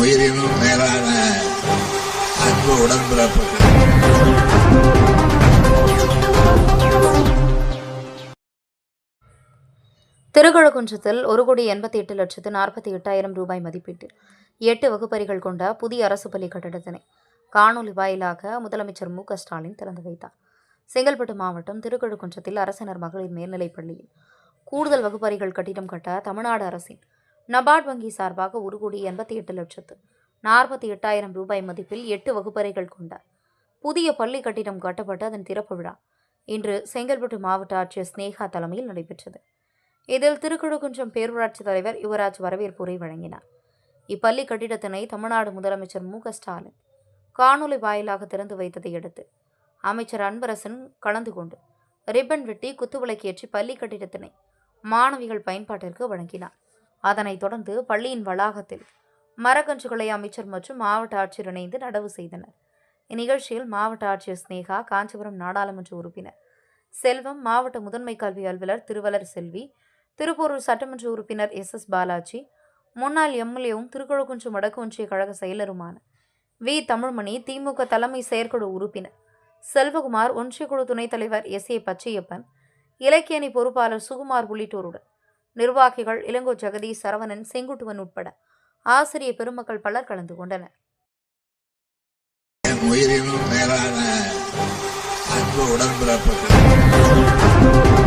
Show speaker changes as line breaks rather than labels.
உயிரினும் மேலான அன்பு உடன்பிறப்புகள்.
திருக்கழுக்குன்றத்தில் ஒரு கோடி எண்பத்தி எட்டு லட்சத்து நாற்பத்தி எட்டாயிரம் ரூபாய் மதிப்பீட்டில் எட்டு வகுப்பறைகள் கொண்ட புதிய அரசு பள்ளி கட்டடத்தினை காணொலி வாயிலாக முதலமைச்சர் மு க ஸ்டாலின் திறந்து வைத்தார். செங்கல்பட்டு மாவட்டம் திருக்கழுக்குன்றத்தில் அரசினர் மகளிர் மேல்நிலைப் பள்ளியில் கூடுதல் வகுப்பறைகள் கட்டிடம் கட்ட தமிழ்நாடு அரசின் நபார்ட் வங்கி சார்பாக ஒரு கோடி எண்பத்தி எட்டு லட்சத்து நாற்பத்தி எட்டாயிரம் ரூபாய் மதிப்பில் எட்டு வகுப்பறைகள் கொண்ட புதிய பள்ளி கட்டிடம் கட்டப்பட்டு அதன் திறப்பு விழா இன்று செங்கல்பட்டு மாவட்ட ஆட்சியர் ஸ்னேகா தலைமையில் நடைபெற்றது. இதில் திருக்குழுக்குன்றம் பேரூராட்சி தலைவர் யுவராஜ் வரவேற்புரை வழங்கினார். இப்பள்ளி கட்டிடத்தினை தமிழ்நாடு முதலமைச்சர் மு ஸ்டாலின் காணொலி வாயிலாக திறந்து வைத்ததை அடுத்து அமைச்சர் அன்பரசன் கலந்து கொண்டு ரிப்பன் வெட்டி குத்துவிளக்கேற்றி பள்ளி கட்டிடத்தினை மாணவிகள் பயன்பாட்டிற்கு வழங்கினார். அதனைத் தொடர்ந்து பள்ளியின் வளாகத்தில் மரக்கன்றுகளை அமைச்சர் மற்றும் மாவட்ட ஆட்சியர் இணைந்து நடவு செய்தனர். இந்நிகழ்ச்சியில் மாவட்ட ஆட்சியர் ஸ்னேகா காஞ்சிபுரம் நாடாளுமன்ற உறுப்பினர் செல்வம் மாவட்ட முதன்மை கல்வி அலுவலர் திருவலர் செல்வி திருப்பூரூர் சட்டமன்ற உறுப்பினர் எஸ். எஸ். பாலாஜி முன்னாள் எம்எல்ஏவும் திருக்கழுக்குன்றம் வடக்கு ஒன்றிய கழக செயலருமான வி. தமிழ்மணி திமுக தலைமை செயற்குழு உறுப்பினர் செல்வகுமார் ஒன்றியக்குழு துணைத் தலைவர் எஸ். ஏ. பச்சையப்பன் இலக்கியணி பொறுப்பாளர் சுகுமார் உள்ளிட்டோருடன் நிர்வாகிகள் இளங்கோ ஜெகதீஷ் சரவணன் செங்குட்டுவன் உட்பட ஆசிரிய பெருமக்கள் பலர் கலந்து கொண்டனர்.
உயிரினும் மேலான அன்பு உடன்பிறப்புகள்.